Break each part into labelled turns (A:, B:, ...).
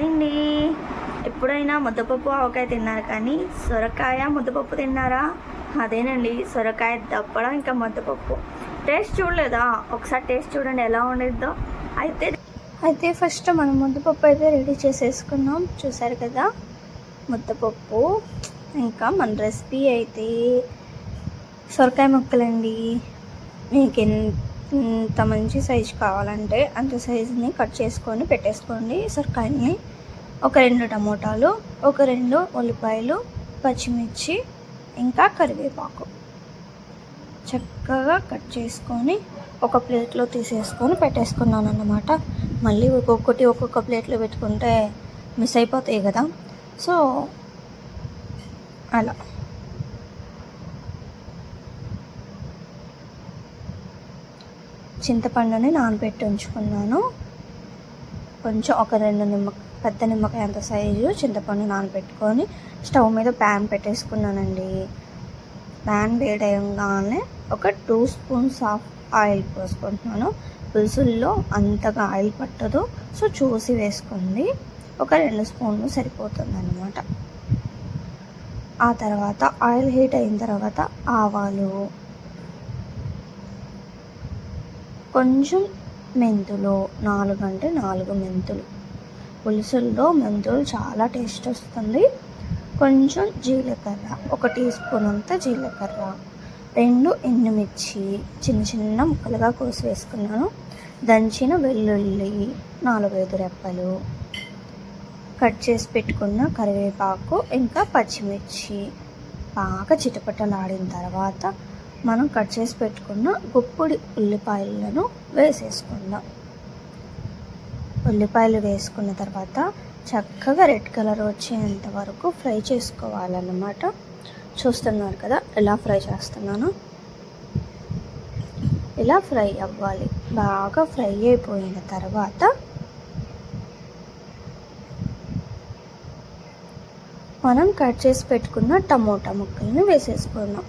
A: అండి. ఎప్పుడైనా ముద్దపప్పు ఆవకాయ తిన్నారు కానీ సొరకాయ ముద్దపప్పు తిన్నారా? అదేనండి సొరకాయ దప్పడం ఇంకా ముద్దపప్పు. టేస్ట్ చూడలేదా? ఒకసారి టేస్ట్ చూడండి ఎలా ఉండిద్దో. అయితే
B: అయితే ఫస్ట్ మనం ముద్దపప్పు అయితే రెడీ చేసేసుకున్నాం. చూసారు కదా? ముద్దపప్పు ఇంకా మన రెసిపీ అయితే సొరకాయ ముక్కలండి. మీకు ఇంత మంచి సైజు కావాలంటే అంత సైజుని కట్ చేసుకొని పెట్టేసుకోండి. సొరకాయని ఒక రెండు టమోటాలు ఒక రెండు ఉల్లిపాయలు పచ్చిమిర్చి ఇంకా కరివేపాకు. చక్కగా కట్ చేసుకొని ఒక ప్లేట్లో తీసేసుకొని పెట్టేసుకున్నాను అన్నమాట మళ్ళీ ఒక్కొక్కటి ఒక్కొక్క ప్లేట్లో పెట్టుకుంటే మిస్ అయిపోతాయి కదా. సో అలా. చింతపండుని నానబెట్టి ఉంచుకున్నాను. కొంచెం ఒక రెండు నిమ్మ పెద్ద నిమ్మకాయ అంత సైజు చింతపండు నానబెట్టుకొని స్టవ్ మీద ప్యాన్ పెట్టేసుకున్నానండి. ప్యాన్ వేడయంగానే ఒక టూ స్పూన్స్ ఆఫ్ ఆయిల్ పోసుకుంటున్నాను. పులుసుల్లో అంతగా ఆయిల్ పట్టదు సో చూసి వేసుకోండి. ఒక రెండు స్పూన్లు సరిపోతుంది అన్నమాట ఆ తర్వాత ఆయిల్ హీట్ అయిన తర్వాత ఆవాలు కొంచెం మెంతులు నాలుగు అంటే నాలుగు మెంతులు. పులుసుల్లో మెంతులు చాలా టేస్ట్ వస్తుంది. కొంచెం జీలకర్ర ఒక టీ స్పూన్ అంత జీలకర్ర రెండు ఎండుమిర్చి చిన్న చిన్న ముక్కలుగా కోసి వేసుకున్నాను. దంచిన వెల్లుల్లి నాలుగైదు రెప్పలు కట్ చేసి పెట్టుకున్న కరివేపాకు ఇంకా పచ్చిమిర్చి. బాగా చిటపటలాడిన తర్వాత మనం కట్ చేసి పెట్టుకున్న గుప్పుడి ఉల్లిపాయలను వేసేసుకుందాం. ఉల్లిపాయలు వేసుకున్న తర్వాత చక్కగా రెడ్ కలర్ వచ్చేంత వరకు ఫ్రై చేసుకోవాలన్నమాట. చూస్తున్నారు కదా ఎలా ఫ్రై చేస్తున్నాను? ఇలా ఫ్రై అవ్వాలి. బాగా ఫ్రై అయిపోయిన తర్వాత మనం కట్ చేసి పెట్టుకున్న టమోటా ముక్కల్ని వేసేసుకుందాం.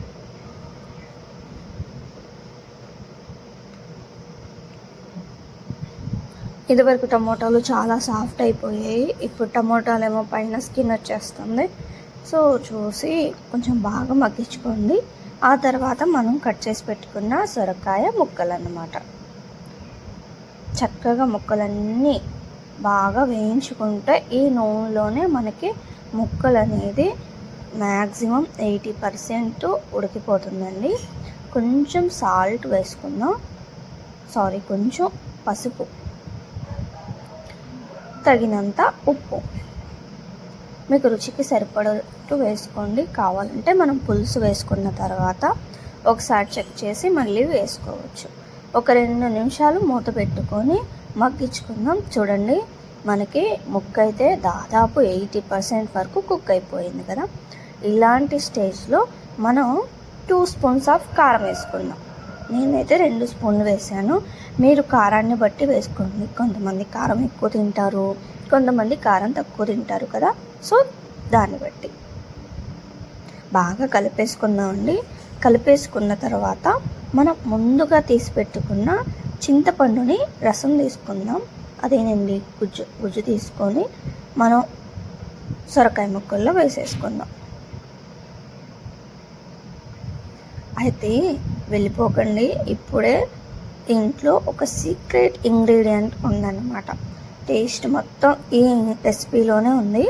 B: ఇదివరకు టమోటాలు చాలా సాఫ్ట్ అయిపోయాయి. ఇప్పుడు టమోటాలు ఏమో పైన స్కిన్ వచ్చేస్తుంది. సో చూసి కొంచెం బాగా మగ్గించుకోండి. ఆ తర్వాత మనం కట్ చేసి పెట్టుకున్న సొరకాయ ముక్కలు అన్నమాట చక్కగా ముక్కలన్నీ బాగా వేయించుకుంటే ఈ నూనెలోనే మనకి ముక్కలు అనేది మ్యాక్సిమం ఎయిటీ పర్సెంట్ ఉడికిపోతుందండి. కొంచెం సాల్ట్ వేసుకుందాం. సారీ కొంచెం పసుపు. తగినంత ఉప్పు. మీకు రుచికి సరిపడట్టు వేసుకోండి. కావాలంటే మనం పులుసు వేసుకున్న తర్వాత ఒకసారి చెక్ చేసి మళ్ళీ వేసుకోవచ్చు. ఒక రెండు నిమిషాలు మూత పెట్టుకొని మగ్గించుకుందాం. చూడండి మనకి ముక్క అయితే దాదాపు ఎయిటీ పర్సెంట్ వరకు కుక్ అయిపోయింది కదా. ఇలాంటి స్టేజ్లో మనం టూ స్పూన్స్ ఆఫ్ కారం వేసుకుందాం. నేనైతే రెండు స్పూన్లు వేసాను. మీరు కారాన్ని బట్టి వేసుకోండి. కొంతమంది కారం ఎక్కువ తింటారు. కొంతమంది కారం తక్కువ తింటారు కదా. సో దాన్ని బట్టి. బాగా కలిపేసుకుందామండి. కలిపేసుకున్న తర్వాత మనం ముందుగా తీసి పెట్టుకున్న చింతపండుని రసం తీసుకుందాం. అదేనండి గుజ్జు. గుజ్జు తీసుకొని మనం సొరకాయ ముక్కల్లో వేసేసుకుందాం. అయితే వెళ్ళిపోకండి. ఇప్పుడే ఇంట్లో ఒక సీక్రెట్ ఇంగ్రీడియంట్ ఉందన్నమాట. టేస్ట్ మొత్తం ఈ రెసిపీలోనే ఉంది.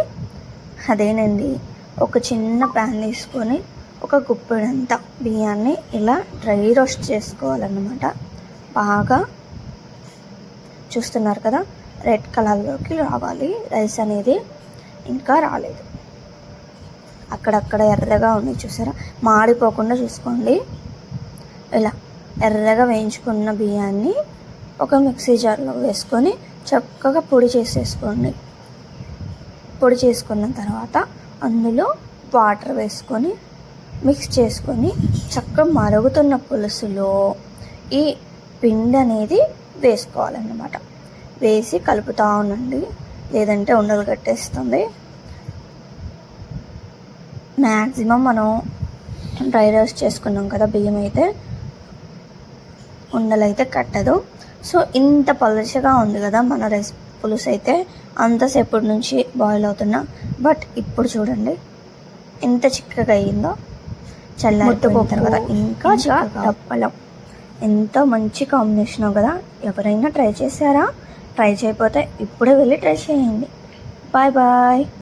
B: అదేనండి ఒక చిన్న ప్యాన్ తీసుకొని ఒక గుప్పెడంత బియ్యాన్ని ఇలా డ్రై రోస్ట్ చేసుకోవాలన్నమాట. బాగా చూస్తున్నారు కదా రెడ్ కలర్లోకి రావాలి. రైస్ అనేది ఇంకా రాలేదు. అక్కడక్కడ ఎర్రగా ఉంది చూసారా? మాడిపోకుండా చూసుకోండి. ఇలా ఎర్రగా వేయించుకున్న బియ్యాన్ని ఒక మిక్సీ జార్లో వేసుకొని చక్కగా పొడి చేసేసుకోండి. పొడి చేసుకున్న తర్వాత అందులో వాటర్ వేసుకొని మిక్స్ చేసుకొని చక్కగా మరుగుతున్న పులుసులో ఈ పిండి అనేది వేసుకోవాలన్నమాట. వేసి కలుపుతూ ఉండండి. లేదంటే ఉండలు కట్టేస్తుంది. మ్యాక్సిమం మనం డ్రై రోస్ట్ చేసుకున్నాం కదా బియ్యం అయితే ఉండలు అయితే కట్టదు. సో ఇంత పలుచగా ఉంది కదా మన రెస్ పులుసు అయితే. అంతసేపటి నుంచి బాయిల్ అవుతున్నా. బట్ ఇప్పుడు చూడండి ఎంత చిక్కగా అయ్యిందో. చల్లారిపోయిన
A: ముద్దపప్పు
B: తర్వాత
A: ఇంకా
B: తప్పలం ఎంత మంచి కాంబినేషన్ కదా. ఎవరైనా ట్రై చేశారా? ట్రై చేయకపోతే ఇప్పుడే వెళ్ళి ట్రై చేయండి. Bye bye